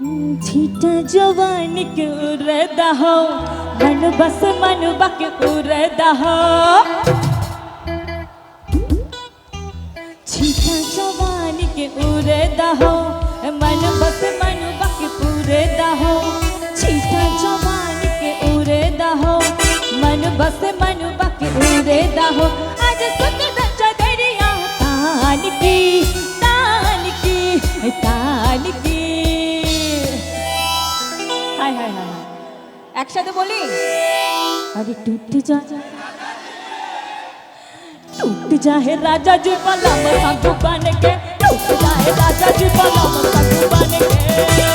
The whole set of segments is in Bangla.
छीटा जवान के उरदा हो? मन बस मन बक उरदा हो? छीटा जवान के उरदा हो? मन बस मन बक उरदा हो? छीटा जवान के उरदा हो? मन बस मन बक उरदा हो? आज दचा दरिया तान की একসাথে বলি আরে টুট যা टूट जाए राजा जी पलम साधु बन के टूट जाए राजा जी पलम साधु बन के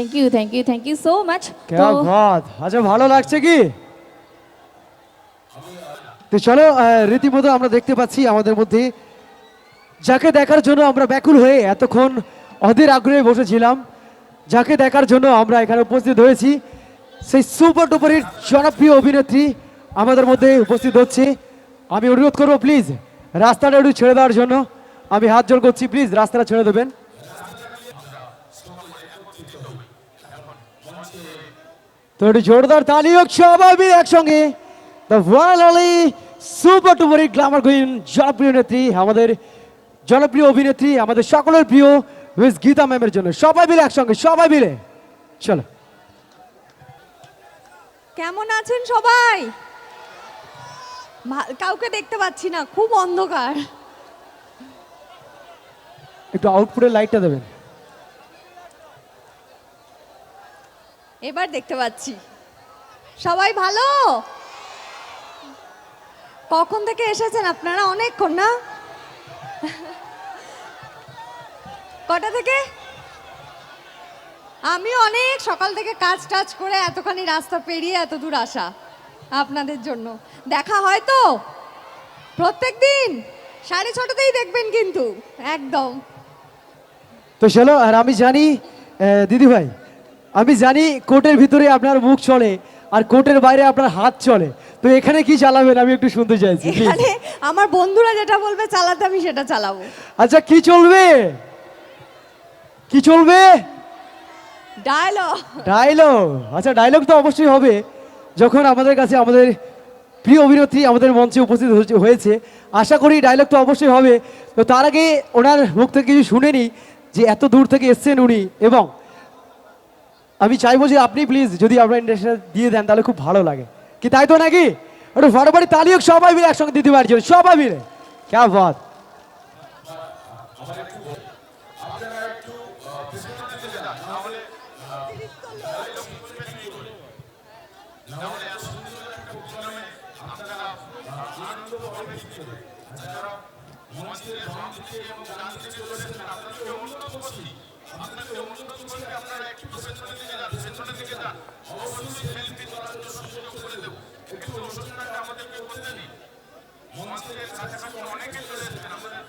thank you thank you thank you so much আচ্ছা ভালো লাগছে কি? তো চলো রীতিমতো আমরা দেখতে পাচ্ছি আমাদের মধ্যে। যাকে দেখার জন্য আমরা ব্যাকুল হয়ে এতক্ষণ অধীর আগ্রহে বসেছিলাম যাকে দেখার জন্য আমরা এখানে উপস্থিত হয়েছি সেই সুপার ডুপারের জনপ্রিয় অভিনেত্রী আমাদের মধ্যে উপস্থিত হচ্ছে। আমি অনুরোধ করব প্লিজ রাস্তাটা একটু ছেড়ে দেওয়ার জন্য। আমি হাত জোর করছি প্লিজ রাস্তাটা ছেড়ে দেবেন। তো একটু জোরদার তালি হোক সবাই একসঙ্গে। The wally super duper glamour queen জনপ্রিয় নেত্রী আমাদের জনপ্রিয় অভিনেত্রী আমাদের সকলের প্রিয় মিস গীতা ম্যামের জন্য। সবাই মিলে একসঙ্গে সবাই মিলে। চলো। কেমন আছেন সবাই? কাউকে দেখতে পাচ্ছি না খুব অন্ধকার। একটু আউটপুটের লাইটটা দেবেন। এবার দেখতে পাচ্ছি। সবাই ভালো? কখন থেকে এসেছেন আপনারা? অনেকক্ষণ না? কটা থেকে? আমি অনেক সকাল থেকে কাজ টাজ করে এতখানি রাস্তা পেরিয়ে এত দূর আসা আপনাদের জন্য। দেখা হয় তো? প্রত্যেক দিন? সাড়ে ছটাতেই দেখবেন কিন্তু। একদম। তো চলো আর আমি জানি দিদি ভাই আমি জানি কোর্টের ভিতরে আপনার মুখ চলে আর কোর্টের বাইরে আপনার হাত চলে। তো এখানে কি চালাবেন? আমি একটু শুনতে চাইছি। এখানে আমার বন্ধুরা যেটা বলবে চালাতে আমি সেটা চালাবো। আচ্ছা কি চলবে? কি চলবে? ডায়লগ ডায়লগ আচ্ছা ডায়লগ তো অবশ্যই হবে। যখন আমাদের কাছে আমাদের প্রিয় অভিনেত্রী আমাদের মঞ্চে উপস্থিত হয়েছে- হয়েছে আশা করি ডায়লগ তো অবশ্যই হবে। তো তার আগে ওনার মুখ থেকে কিছু শুনে নিই যে এত দূর থেকে এসছেন উনি এবং আমি চাইব যে আপনি প্লিজ যদি আপনার ইন্ডাস্ট্রি দিয়ে দেন, তাহলে খুব ভালো লাগে। কি তাই তো নাকি? একটু ফাটাফাটি তালি হোক, সবাই মিলে একসঙ্গে দিতে পারছি সবাই মিলে। ক্যা আপনারা অনেকে চলে এসেছেন আমাদের